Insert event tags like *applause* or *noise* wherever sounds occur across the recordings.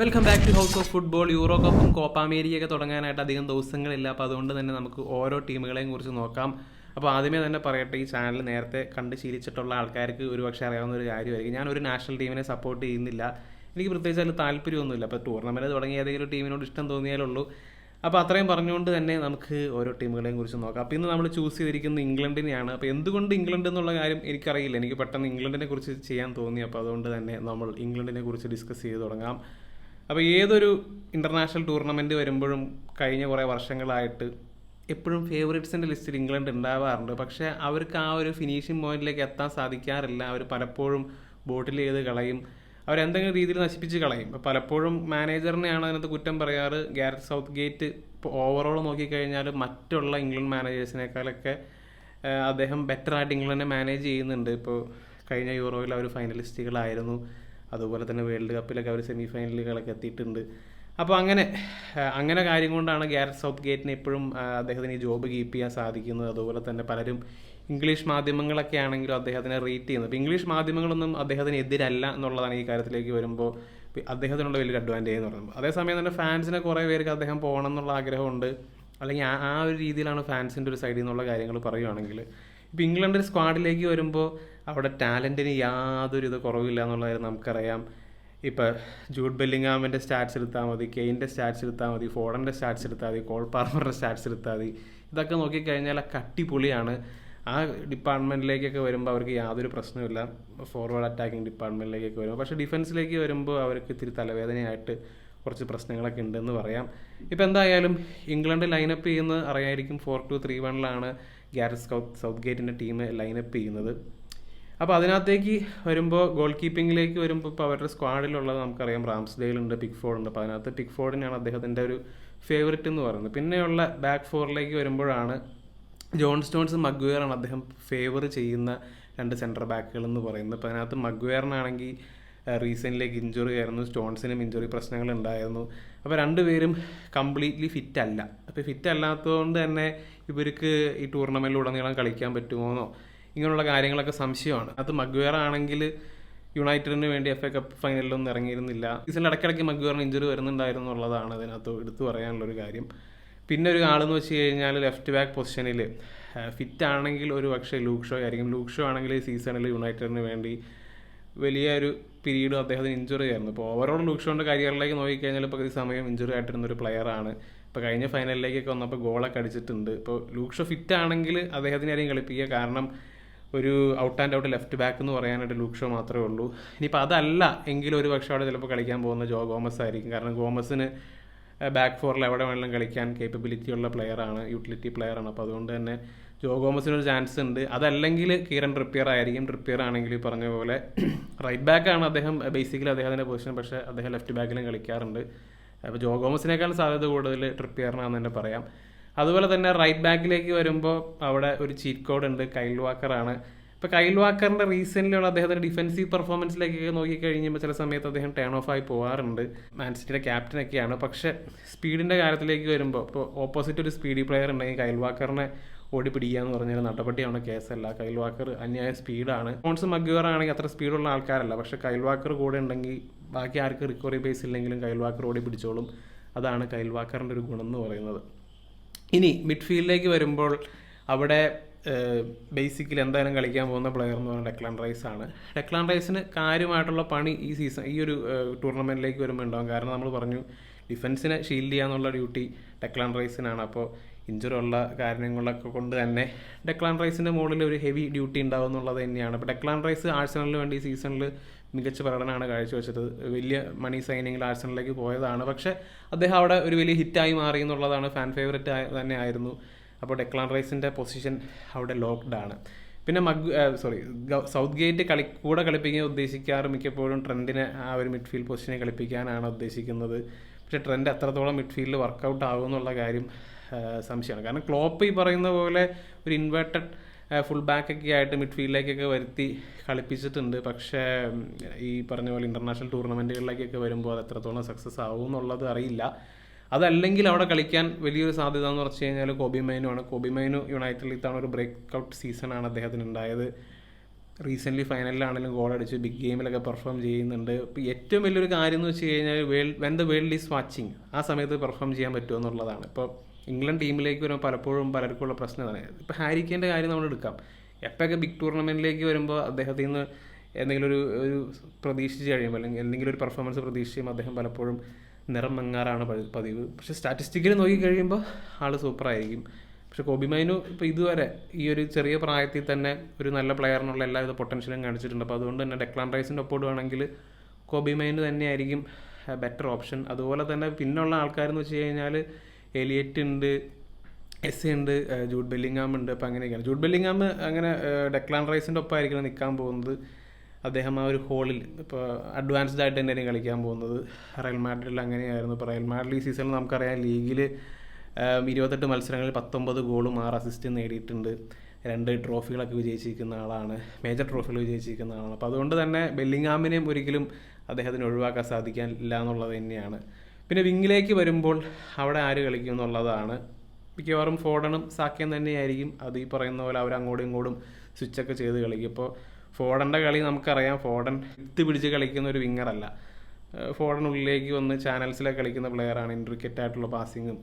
Welcome back to house of football euro കപ്പും Copa അമേരിക്കയൊക്കെ തുടങ്ങാനായിട്ട് അധികം ദിവസങ്ങളില്ല. അപ്പോൾ അതുകൊണ്ട് തന്നെ നമുക്ക് ഓരോ ടീമുകളെയും കുറിച്ച് നോക്കാം. അപ്പോൾ ആദ്യമേ തന്നെ പറയട്ടെ ഈ ചാനൽ നേരത്തെ കണ്ട് ശീലിച്ചിട്ടുള്ള ആൾക്കാർക്ക് ഒരുപക്ഷെ അറിയാവുന്ന ഒരു കാര്യമായിരിക്കും. ഞാൻ ഒരു നാഷണൽ ടീമിനെ സപ്പോർട്ട് ചെയ്യുന്നില്ല. എനിക്ക് പ്രത്യേകിച്ച് അതിൽ താല്പര്യമൊന്നുമില്ല. അപ്പോൾ ടൂർണമെന്റ് തുടങ്ങിയ ഏതെങ്കിലും ടീമിനോട് ഇഷ്ടം തോന്നിയാലുള്ളൂ അപ്പോൾ അത്രയും പറഞ്ഞുകൊണ്ട് തന്നെ നമുക്ക് ഓരോ ടീമുകളെയും കുറിച്ച് നോക്കാം. അപ്പോൾ ഇന്ന് നമ്മൾ ചൂസ് ചെയ്തിരിക്കുന്നത് ഇംഗ്ലണ്ടിനെയാണ്. അപ്പോൾ എന്തുകൊണ്ട് ഇംഗ്ലണ്ട് എന്നുള്ള കാര്യം എനിക്കറിയില്ല. എനിക്ക് പെട്ടെന്ന് ഇംഗ്ലണ്ടിനെ കുറിച്ച് ചെയ്യാൻ തോന്നി. അപ്പോൾ അതുകൊണ്ട് തന്നെ നമ്മൾ ഇംഗ്ലണ്ടിനെ കുറിച്ച് ഡിസ്കസ് ചെയ്ത് തുടങ്ങാം. അപ്പോൾ ഏതൊരു ഇന്റർനാഷണൽ ടൂർണമെന്റ് വരുമ്പോഴും കഴിഞ്ഞ കുറേ വർഷങ്ങളായിട്ട് എപ്പോഴും ഫേവറേറ്റ്സിന്റെ ലിസ്റ്റിൽ ഇംഗ്ലണ്ട് ഉണ്ടാവാറുണ്ട് പക്ഷേ അവർക്ക് ആ ഒരു ഫിനിഷിംഗ് പോയിന്റിലേക്ക് എത്താൻ സാധിക്കാറില്ല. അവർ പലപ്പോഴും ബോട്ടിൽ ചെയ്ത് കളയും. അവരെന്തെങ്കിലും രീതിയിൽ നശിപ്പിച്ച് കളയും. പലപ്പോഴും മാനേജറിനെയാണ് അതിനകത്ത് കുറ്റം പറയാറ്. ഗാരറ്റ് സൗത്ത് ഗേറ്റ് ഇപ്പോൾ ഓവറോൾ നോക്കിക്കഴിഞ്ഞാൽ മറ്റുള്ള ഇംഗ്ലണ്ട് മാനേജേഴ്സിനേക്കാളൊക്കെ അദ്ദേഹം ബെറ്റർ ആയിട്ട് ഇംഗ്ലണ്ടിനെ മാനേജ് ചെയ്യുന്നുണ്ട്. ഇപ്പോൾ കഴിഞ്ഞ യൂറോയിൽ അവർ ഫൈനലിസ്റ്റുകളായിരുന്നു അതുപോലെ തന്നെ വേൾഡ് കപ്പിലൊക്കെ അവർ സെമി ഫൈനലുകളൊക്കെ എത്തിയിട്ടുണ്ട്. അപ്പോൾ അങ്ങനെ അങ്ങനെ കാര്യം കൊണ്ടാണ് ഗ്യാരറ്റ് സൗത്ത് ഗേറ്റിന് എപ്പോഴും അദ്ദേഹത്തിന് ഈ ജോബ് കീപ്പ് ചെയ്യാൻ സാധിക്കുന്നത്. അതുപോലെ തന്നെ പലരും ഇംഗ്ലീഷ് മാധ്യമങ്ങളൊക്കെ ആണെങ്കിലും അദ്ദേഹത്തിനെ റേറ്റ് ചെയ്യുന്നത്. അപ്പോൾ ഇംഗ്ലീഷ് മാധ്യമങ്ങളൊന്നും അദ്ദേഹത്തിന് എതിരല്ല എന്നുള്ളതാണ് ഈ കാര്യത്തിലേക്ക് വരുമ്പോൾ അദ്ദേഹത്തിനുള്ള വലിയൊരു അഡ്വാന്റേജ് എന്ന് പറയുന്നത്. അതേസമയം തന്നെ ഫാൻസിനെ കുറേ പേർക്ക് അദ്ദേഹം പോകണം എന്നുള്ള ആഗ്രഹമുണ്ട്. അല്ലെങ്കിൽ ആ ഒരു രീതിയിലാണ് ഫാൻസിന്റെ ഒരു സൈഡിൽ നിന്നുള്ള കാര്യങ്ങൾ പറയുകയാണെങ്കിൽ ഇപ്പോൾ ഇംഗ്ലണ്ട് സ്ക്വാഡിലേക്ക് വരുമ്പോൾ അവിടെ ടാലന്റിന് യാതൊരു ഇത് കുറവില്ല എന്നുള്ള കാര്യം നമുക്കറിയാം. ഇപ്പോൾ ജൂഡ് ബെല്ലിങ്ങാമിന്റെ സ്റ്റാറ്റ്സ് എടുത്താൽ മതി കെയിന്റെ സ്റ്റാറ്റ്സ് എടുത്താൽ മതി ഫോഡന്റെ സ്റ്റാറ്റ്സ് എടുത്താൽ മതി കോൾ പാർമറിന്റെ സ്റ്റാറ്റ്സ് എടുത്താൽ മതി. ഇതൊക്കെ നോക്കിക്കഴിഞ്ഞാൽ കട്ടിപ്പൊളിയാണ് ആ ഡിപ്പാർട്ട്മെന്റിലേക്കൊക്കെ വരുമ്പോൾ അവർക്ക് യാതൊരു പ്രശ്നമില്ല ഫോർവേഡ് അറ്റാക്കിംഗ് ഡിപ്പാർട്ട്മെന്റിലേക്കൊക്കെ വരുമ്പോൾ പക്ഷേ ഡിഫൻസിലേക്ക് വരുമ്പോൾ അവർക്ക് ഇത്തിരി തലവേദനയായിട്ട് കുറച്ച് പ്രശ്നങ്ങളൊക്കെ ഉണ്ടെന്ന് പറയാം. ഇപ്പോൾ എന്തായാലും ഇംഗ്ലണ്ട് ലൈനപ്പ് ചെയ്യുന്നത് അറിയായിരിക്കും. ഫോർ ടു ത്രീ വണ്ണിലാണ് ഗ്യാരറ്റ് സൗത്ത് സൗത്ത് ഗേറ്റിന്റെ ടീം ലൈനപ്പ് ചെയ്യുന്നത്. അപ്പോൾ അതിനകത്തേക്ക് വരുമ്പോൾ ഗോൾ കീപ്പിങ്ങിലേക്ക് വരുമ്പോൾ ഇപ്പോൾ അവരുടെ സ്ക്വാഡിലുള്ളത് നമുക്കറിയാം. റാംസ്ഡെയിൽ ഉണ്ട് പിക് ഉണ്ട് അപ്പോൾ അതിനകത്ത് പിക്ഫോർഡിനാണ് അദ്ദേഹത്തിന്റെ ഒരു ഫേവററ്റ് എന്ന് പറയുന്നത്. പിന്നെയുള്ള ബാക്ക് ഫോറിലേക്ക് വരുമ്പോഴാണ് ജോൺ സ്റ്റോൺസ് മഗ്വയറാണ് അദ്ദേഹം ഫേവർ ചെയ്യുന്ന രണ്ട് സെന്റർ ബാക്കുകൾ എന്ന് പറയുന്നത്. അപ്പോൾ അതിനകത്ത് മഗ്വയറിനാണെങ്കിൽ റീസെന്റിലേക്ക് ഇഞ്ചുറി ആയിരുന്നു. സ്റ്റോൺസിനും ഇഞ്ചുറി പ്രശ്നങ്ങൾ ഉണ്ടായിരുന്നു. അപ്പോൾ രണ്ടുപേരും കംപ്ലീറ്റ്ലി ഫിറ്റ് അല്ല. അപ്പോൾ ഫിറ്റ് അല്ലാത്തതുകൊണ്ട് തന്നെ ഇവർക്ക് ഈ ടൂർണമെന്റിലുടനീളം കളിക്കാൻ പറ്റുമോന്നോ? ഇങ്ങനെയുള്ള കാര്യങ്ങളൊക്കെ സംശയമാണ്. അത് മഗ്വേർ ആണെങ്കിൽ യുണൈറ്റഡിന് വേണ്ടി എഫ് എ കപ്പ് ഫൈനലിലൊന്നും ഇറങ്ങിയിരുന്നില്ല. സീസണിൽ ഇടയ്ക്കിടയ്ക്ക് മഗ്വേറിന് ഇഞ്ചുറി വരുന്നുണ്ടായിരുന്നു എന്നുള്ളതാണ് അതിനകത്ത് എടുത്തു പറയാനുള്ളൊരു കാര്യം. പിന്നെ ഒരു ആളെന്ന് വെച്ച് കഴിഞ്ഞാൽ ലെഫ്റ്റ് ബാക്ക് പൊസിഷനിൽ ഫിറ്റ് ആണെങ്കിൽ ഒരു പക്ഷേ ലൂക്ക് ആയിരിക്കും. ലൂക്ക് ഷോ ആണെങ്കിൽ ഈ സീസണിൽ യുണൈറ്റഡിന് വേണ്ടി വലിയ ഒരു പീരീഡ് അദ്ദേഹത്തിന് ഇഞ്ചുറി ആയിരുന്നു. ഇപ്പോൾ ഓവറോൾ ലൂക്ക് ഷോന്റെ കരിയറിലേക്ക് നോക്കിക്കഴിഞ്ഞാൽ ഇപ്പോൾ ഈ സമയം ഇഞ്ചുറി ആയിട്ടിരുന്ന ഒരു പ്ലെയറാണ് ഇപ്പോൾ കഴിഞ്ഞ ഫൈനലിലേക്കൊക്കെ വന്നപ്പോൾ ഗോളൊക്കെ അടിച്ചിട്ടുണ്ട്. ഇപ്പോൾ ലൂക്ക് ഷോ ഫിറ്റ് ആണെങ്കിൽ അദ്ദേഹത്തിനെ ആരെയും കളിപ്പിക്കുക. കാരണം ഒരു out and out left back എന്ന് പറയാനായിട്ട് ലൂക്ക് മാത്രമേ ഉള്ളൂ. ഇനിയിപ്പോൾ അതല്ല എങ്കിലും ഒരു പക്ഷേ അവിടെ ചിലപ്പോൾ കളിക്കാൻ പോകുന്ന ജോ ഗോമസ് ആയിരിക്കും. കാരണം ഗോമസിന് ബാക്ക് ഫോറിൽ എവിടെ വേണമെങ്കിലും കളിക്കാൻ കേപ്പബിലിറ്റി ഉള്ള പ്ലെയറാണ് യൂട്ടിലിറ്റി പ്ലെയറാണ് അപ്പോൾ അതുകൊണ്ട് തന്നെ ജോ ഗോമസിന് ഒരു ചാൻസ് ഉണ്ട്. അതല്ലെങ്കിൽ കീരൻ റിപ്പയർ ആയിരിക്കും. റിപ്പയർ ആണെങ്കിൽ ഈ പറഞ്ഞ പോലെ *clears throat* റൈറ്റ് ബാക്കാണ് അദ്ദേഹം ബേസിക്കലി അദ്ദേഹത്തിന്റെ പൊസിഷൻ പക്ഷേ അദ്ദേഹം ലെഫ്റ്റ് ബാക്കിലും കളിക്കാറുണ്ട്. അപ്പോൾ ജോ ഗോമസിനേക്കാൾ സാധ്യത കൂടുതൽ ട്രിപ്പിയറിനാണെന്ന് തന്നെ പറയാം. അതുപോലെ തന്നെ റൈറ്റ് ബാക്കിലേക്ക് വരുമ്പോൾ അവിടെ ഒരു ചീറ്റ് കോഡ് ഉണ്ട് കൈൽ വാക്കറാണ് ഇപ്പോൾ കൈൽ വാക്കറിന്റെ റീസെന്റിലുള്ള അദ്ദേഹത്തിന്റെ ഡിഫൻസീവ് പെർഫോമൻസിലേക്കൊക്കെ നോക്കിക്കഴിഞ്ഞപ്പോൾ ചില സമയത്ത് അദ്ദേഹം ടേൺ ഓഫ് ആയി പോകാറുണ്ട് മാൻസിറ്റിയുടെ ക്യാപ്റ്റനൊക്കെയാണ് പക്ഷേ സ്പീഡിന്റെ കാര്യത്തിലേക്ക് വരുമ്പോൾ ഇപ്പോൾ ഓപ്പോസിറ്റ് ഒരു സ്പീഡി പ്ലെയർ ഉണ്ടെങ്കിൽ കൈൽ വാക്കറിനെ ഓടി പിടിക്കുക എന്ന് പറഞ്ഞാൽ നടപടിയാണ് കേസല്ല കൈൽ വാക്കർ അന്യായ സ്പീഡാണ് ഫോൺസ് മഗ്യൂർ ആണെങ്കിൽ അത്ര സ്പീഡുള്ള ആൾക്കാരല്ല. പക്ഷേ കൈൽ വാക്കർ കൂടെ ഉണ്ടെങ്കിൽ ബാക്കി ആർക്ക് റിക്കവറി ബേസ് ഇല്ലെങ്കിലും കൈൽ വാക്കർ ഓടി പിടിച്ചോളും അതാണ് കൈൽ വാക്കറിന്റെ ഒരു ഗുണം എന്ന് പറയുന്നത്. ഇനി മിഡ്ഫീൽഡിലേക്ക് വരുമ്പോൾ അവിടെ ബേസിക്കലി എന്തായാലും കളിക്കാൻ പോകുന്ന പ്ലെയർ എന്ന് പറയുന്നത് ഡെക്ലാൻ റൈസ് ആണ്. ഡെക്ലാൻ റൈസിന് കാര്യമായിട്ടുള്ള പണി ഈ സീസൺ ഈ ഒരു ടൂർണമെന്റിലേക്ക് വരുമ്പോൾ ഉണ്ടാകും കാരണം നമ്മൾ പറഞ്ഞു ഡിഫൻസിനെ ഷീൽഡ് ചെയ്യാന്നുള്ള ഡ്യൂട്ടി ഡെക്ലാൻ റൈസിനാണ്. അപ്പോൾ ഇഞ്ചുറി ഉള്ള കാര്യങ്ങളൊക്കെ കൊണ്ട് തന്നെ ഡെക്ലാൻ റൈസിന്റെ മുകളിൽ ഒരു ഹെവി ഡ്യൂട്ടി ഉണ്ടാവും എന്നുള്ളത് തന്നെയാണ്. അപ്പോൾ ഡെക്ലാൻ റൈസ് ആഴ്സണലിന് വേണ്ടി സീസണിൽ മികച്ച പ്രകടനമാണ് കാഴ്ചവെച്ചത്. വലിയ മണി സൈനിങ്ങിൽ ആഴ്സണലിലേക്ക് പോയതാണ്. പക്ഷേ അദ്ദേഹം അവിടെ ഒരു വലിയ ഹിറ്റായി മാറി എന്നുള്ളതാണ് ഫാൻ ഫേവററ്റ് തന്നെ ആയിരുന്നു. അപ്പോൾ ഡെക്ലാൻ റൈസിന്റെ പൊസിഷൻ അവിടെ ലോക്ക്ഡ് ആണ്. പിന്നെ മഗ് സോറി സൗത്ത് ഗേറ്റ് കളി കൂടെ കളിപ്പിക്കാൻ ഉദ്ദേശിക്കാറ് മിക്കപ്പോഴും ട്രെൻഡിനെ ആ ഒരു മിഡ്ഫീൽഡ് പൊസിഷനെ കളിപ്പിക്കാനാണ് ഉദ്ദേശിക്കുന്നത്. പക്ഷേ ട്രെൻഡ് എത്രത്തോളം മിഡ്ഫീൽഡിൽ വർക്കൗട്ട് ആകുമെന്നുള്ള കാര്യം സംശയമാണ്. കാരണം ക്ലോപ്പ് ഈ പറയുന്ന പോലെ ഒരു ഇൻവേർട്ടഡ് ഫുൾ ബാക്കൊക്കെ ആയിട്ട് മിഡ്ഫീൽഡിലേക്കൊക്കെ വരുത്തി കളിപ്പിച്ചിട്ടുണ്ട്. പക്ഷേ ഈ പറഞ്ഞ പോലെ ഇന്റർനാഷണൽ ടൂർണമെന്റുകളിലേക്കൊക്കെ വരുമ്പോൾ അത് എത്രത്തോളം സക്സസ് ആവും എന്നുള്ളത് അറിയില്ല. അതല്ലെങ്കിൽ അവിടെ കളിക്കാൻ വലിയൊരു സാധ്യത എന്ന് പറഞ്ഞു കഴിഞ്ഞാൽ കോബി മൈനു ആണ്. കോബി മൈനു യുണൈറ്റഡിൽ ഇത്തവണ ഒരു ബ്രേക്ക് ഔട്ട് സീസണാണ് അദ്ദേഹത്തിന് ഉണ്ടായത്. റീസെന്റ്ലി ഫൈനലിലാണെങ്കിലും ഗോൾ അടിച്ച് ബിഗ് ഗെയിമിലൊക്കെ പെർഫോം ചെയ്യുന്നുണ്ട്. ഇപ്പോൾ ഏറ്റവും വലിയൊരു കാര്യം എന്ന് വെച്ച് കഴിഞ്ഞാൽ world when the world is watching ആ സമയത്ത് പെർഫോം ചെയ്യാൻ പറ്റുമോ എന്നുള്ളതാണ്. ഇപ്പോൾ ഇംഗ്ലണ്ട് ടീമിലേക്ക് വരുമ്പോൾ പലപ്പോഴും പലർക്കുള്ള ഇതാണ് ഇപ്പോൾ ഹാരിക്കേന്റെ കാര്യം നമ്മൾ എടുക്കാം. എപ്പോഴൊക്കെ ബിഗ് ടൂർണമെന്റിലേക്ക് വരുമ്പോൾ അദ്ദേഹത്തിൽ നിന്ന് എന്തെങ്കിലും ഒരു ഒരു പ്രതീക്ഷിച്ച് കഴിയുമ്പോൾ അല്ലെങ്കിൽ എന്തെങ്കിലും ഒരു പെർഫോമൻസ് പ്രതീക്ഷിച്ചും അദ്ദേഹം പലപ്പോഴും നിറം മങ്ങാറാണ് പതിവ് പക്ഷേ സ്റ്റാറ്റിസ്റ്റിക്കലി നോക്കിക്കഴിയുമ്പോൾ ആൾ സൂപ്പറായിരിക്കും പക്ഷെ കോബിമൈനു ഇപ്പോൾ ഇതുവരെ ഈ ഒരു ചെറിയ പ്രായത്തിൽ തന്നെ ഒരു നല്ല പ്ലെയറിനുള്ള എല്ലാവിധ പൊട്ടൻഷ്യലും കാണിച്ചിട്ടുണ്ട്. അപ്പോൾ അതുകൊണ്ട് തന്നെ ഡെക്ലാൻ റൈസിന്റെ ഒപ്പം ഇടുവാണെങ്കിൽ കോബിമൈന് തന്നെയായിരിക്കും ബെറ്റർ ഓപ്ഷൻ അതുപോലെ തന്നെ പിന്നുള്ള ആൾക്കാരെന്ന് വെച്ച് കഴിഞ്ഞാൽ എലിയറ്റ് ഉണ്ട് എസ് ഉണ്ട് ജൂഡ് ബെല്ലിങ്ങാം ഉണ്ട് അപ്പോൾ അങ്ങനെയൊക്കെയാണ്. ജൂഡ് ബെല്ലിങ്ങാം അങ്ങനെ ഡെക്ലാൻ റൈസിന്റെ ഒപ്പം ആയിരിക്കണം നിൽക്കാൻ പോകുന്നത്. അദ്ദേഹം ആ ഒരു ഹോളിൽ ഇപ്പോൾ അഡ്വാൻസ്ഡ് ആയിട്ട് തന്നെയായിരിക്കും കളിക്കാൻ പോകുന്നത്. റയൽ മാഡ്രിഡിൽ അങ്ങനെയായിരുന്നു. ഇപ്പോൾ റയൽ മാഡ്രിഡ് ഈ സീസണിൽ നമുക്കറിയാം ലീഗിൽ ഇരുപത്തെട്ട് മത്സരങ്ങളിൽ പത്തൊമ്പത് ഗോളും ആറ് അസിസ്റ്റും നേടിയിട്ടുണ്ട്. രണ്ട് ട്രോഫികളൊക്കെ വിജയിച്ചിരിക്കുന്ന ആളാണ്. മേജർ ട്രോഫികൾ വിജയിച്ചിരിക്കുന്ന ആളാണ്. അപ്പോൾ അതുകൊണ്ട് തന്നെ ബെല്ലിങ്ങാമിനെയും ഒരിക്കലും അദ്ദേഹത്തിന് ഒഴിവാക്കാൻ സാധിക്കാനില്ല എന്നുള്ളത് തന്നെയാണ്. പിന്നെ വിങ്ങിലേക്ക് വരുമ്പോൾ അവിടെ ആര് കളിക്കും എന്നുള്ളതാണ്. മിക്കവാറും ഫോഡനും സാക്കിയും തന്നെയായിരിക്കും. അത് ഈ പറയുന്ന പോലെ അവർ അങ്ങോട്ടും ഇങ്ങോട്ടും സ്വിച്ചൊക്കെ ചെയ്ത് കളിക്കും. ഇപ്പോൾ ഫോഡന്റെ കളി നമുക്കറിയാം. ഫോഡൻ ഇത്ത് പിടിച്ച് കളിക്കുന്ന ഒരു വിങ്ങറല്ല ഫോഡൻ ഉള്ളിലേക്ക് വന്ന് ചാനൽസിലൊക്കെ കളിക്കുന്ന പ്ലെയറാണ് ഇൻട്രിക്കറ്റ് ആയിട്ടുള്ള പാസിങ്ങും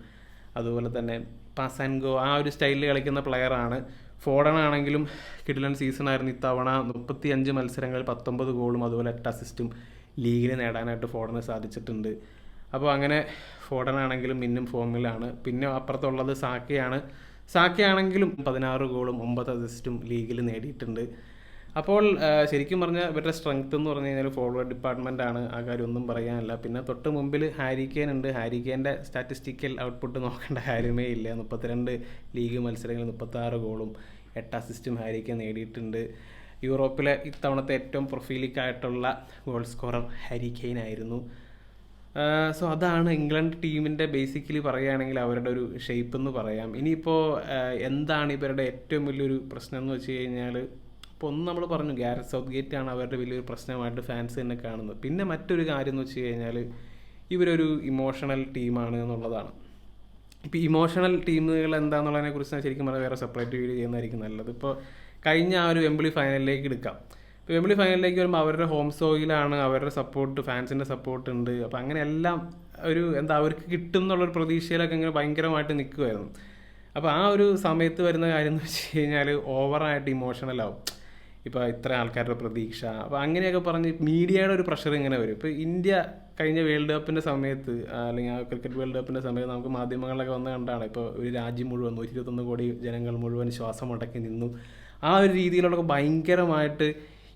അതുപോലെ തന്നെ പാസ് ആൻഡ് ഗോ ആ ഒരു സ്റ്റൈലിൽ കളിക്കുന്ന പ്ലെയറാണ് ഫോഡൻ ആണെങ്കിലും കിഡിലൻ സീസണായിരുന്നു ഇത്തവണ മുപ്പത്തി അഞ്ച് മത്സരങ്ങളിൽ പത്തൊമ്പത് ഗോളും അതുപോലെ എട്ട് അസിസ്റ്റും ലീഗിൽ നേടാനായിട്ട് ഫോഡന് സാധിച്ചിട്ടുണ്ട്. അപ്പോൾ അങ്ങനെ ഫോഡൻ ആണെങ്കിലും മിന്നും ഫോമിലാണ്. പിന്നെ അപ്പുറത്തുള്ളത് സാക്കയാണ്. സാക്കയാണെങ്കിലും പതിനാറ് ഗോളും ഒമ്പത് അസിസ്റ്റും ലീഗിൽ നേടിയിട്ടുണ്ട്. അപ്പോൾ ശരിക്കും പറഞ്ഞാൽ ഇവരുടെ സ്ട്രെങ്ത് എന്ന് പറഞ്ഞു കഴിഞ്ഞാൽ ഫോർവേഡ് ഡിപ്പാർട്ട്മെന്റ് ആണ്. ആ കാര്യം ഒന്നും പറയാനില്ല. പിന്നെ തൊട്ട് മുമ്പിൽ ഹാരിക്കേൻ ഉണ്ട്. ഹാരിക്കേന്റെ സ്റ്റാറ്റിസ്റ്റിക്കൽ ഔട്ട്പുട്ട് നോക്കേണ്ട കാര്യമേ ഇല്ല. മുപ്പത്തിരണ്ട് ലീഗ് മത്സരങ്ങളിൽ മുപ്പത്താറ് ഗോളും എട്ട് അസിസ്റ്റും ഹാരിക്കേൻ നേടിയിട്ടുണ്ട്. യൂറോപ്പിലെ ഇത്തവണത്തെ ഏറ്റവും പ്രൊഫീലിക്കായിട്ടുള്ള ഗോൾ സ്കോറർ ഹാരി ആയിരുന്നു. സോ അതാണ് ഇംഗ്ലണ്ട് ടീമിന്റെ ബേസിക്കലി പറയുകയാണെങ്കിൽ അവരുടെ ഒരു ഷേപ്പ് എന്ന് പറയാം. ഇനിയിപ്പോൾ എന്താണ് ഇവരുടെ ഏറ്റവും വലിയൊരു പ്രശ്നം എന്ന് വെച്ച് കഴിഞ്ഞാൽ ഇപ്പോൾ ഒന്ന് നമ്മൾ പറഞ്ഞു ഗാരറ്റ് സൗത്ത് ഗേറ്റ് ആണ് അവരുടെ വലിയൊരു പ്രശ്നമായിട്ട് ഫാൻസ് തന്നെ കാണുന്നത്. പിന്നെ മറ്റൊരു കാര്യം എന്ന് വെച്ച് കഴിഞ്ഞാൽ ഇവരൊരു ഇമോഷണൽ ടീമാണ് എന്നുള്ളതാണ്. ഇപ്പോൾ ഇമോഷണൽ ടീമുകൾ എന്താണെന്നുള്ളതിനെ കുറിച്ച് ശരിക്കും പറഞ്ഞാൽ വേറെ സെപ്പറേറ്റ് വീഡിയോ ചെയ്യുന്നതായിരിക്കും നല്ലത്. ഇപ്പോൾ കഴിഞ്ഞ ആ ഒരു വെമ്പിളി ഫൈനലിലേക്ക് എടുക്കാം. വെമ്പിളി ഫൈനലിലേക്ക് വരുമ്പോൾ അവരുടെ ഹോം സോയിലാണ് അവരുടെ സപ്പോർട്ട് ഫാൻസിന്റെ സപ്പോർട്ട് ഉണ്ട്. അപ്പോൾ അങ്ങനെ എല്ലാം ഒരു എന്താ അവർക്ക് കിട്ടും എന്നുള്ളൊരു പ്രതീക്ഷയിലൊക്കെ ഇങ്ങനെ ഭയങ്കരമായിട്ട് നിൽക്കുമായിരുന്നു അപ്പോൾ ആ ഒരു സമയത്ത് വരുന്ന കാര്യം എന്ന് വെച്ച് കഴിഞ്ഞാൽ ഓവറായിട്ട് ഇമോഷണൽ ആവും. ഇപ്പോൾ ഇത്ര ആൾക്കാരുടെ പ്രതീക്ഷ. അപ്പോൾ അങ്ങനെയൊക്കെ പറഞ്ഞ് മീഡിയയുടെ ഒരു പ്രഷർ ഇങ്ങനെ വരും. ഇപ്പോൾ ഇന്ത്യ കഴിഞ്ഞ വേൾഡ് കപ്പിന്റെ സമയത്ത് അല്ലെങ്കിൽ ആ ക്രിക്കറ്റ് വേൾഡ് കപ്പിന്റെ സമയത്ത് നമുക്ക് മാധ്യമങ്ങളിലൊക്കെ വന്ന് കണ്ടാണ് ഇപ്പോൾ ഒരു രാജ്യം മുഴുവൻ നൂറ്റി ഇരുപത്തൊന്ന് കോടി ജനങ്ങൾ മുഴുവൻ ശ്വാസം മുടക്കി നിന്നു. ആ ഒരു രീതിയിലുള്ള ഭയങ്കരമായിട്ട്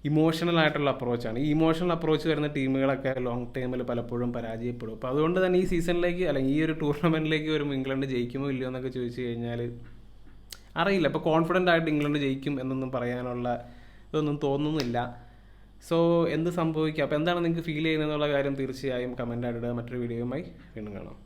ഇമോഷണൽ ആയിട്ടുള്ള അപ്രോച്ചാണ് ഈ ഇമോഷണൽ അപ്രോച്ച് വരുന്ന ടീമുകളൊക്കെ ലോങ് ടൈമിൽ പലപ്പോഴും പരാജയപ്പെടും. അപ്പോൾ അതുകൊണ്ട് തന്നെ ഈ സീസണിലേക്ക് അല്ലെങ്കിൽ ഈ ഒരു ടൂർണമെന്റിലേക്ക് വരുമ്പോൾ ഇംഗ്ലണ്ട് ജയിക്കുമോ ഇല്ലയോ എന്നൊക്കെ ചോദിച്ചു കഴിഞ്ഞാൽ അറിയില്ല. ഇപ്പോൾ കോൺഫിഡന്റ് ആയിട്ട് ഇംഗ്ലണ്ട് ജയിക്കും എന്നൊന്നും പറയാനുള്ള ഇതൊന്നും തോന്നുന്നില്ല. സോ എന്ത് സംഭവിക്കുക അപ്പോൾ എന്താണ് നിങ്ങൾക്ക് ഫീൽ ചെയ്യുന്നത് എന്നുള്ള കാര്യം തീർച്ചയായും കമന്റ് ആയിട്ട് മറ്റൊരു വീഡിയോയുമായി വീണ്ടും കാണാം.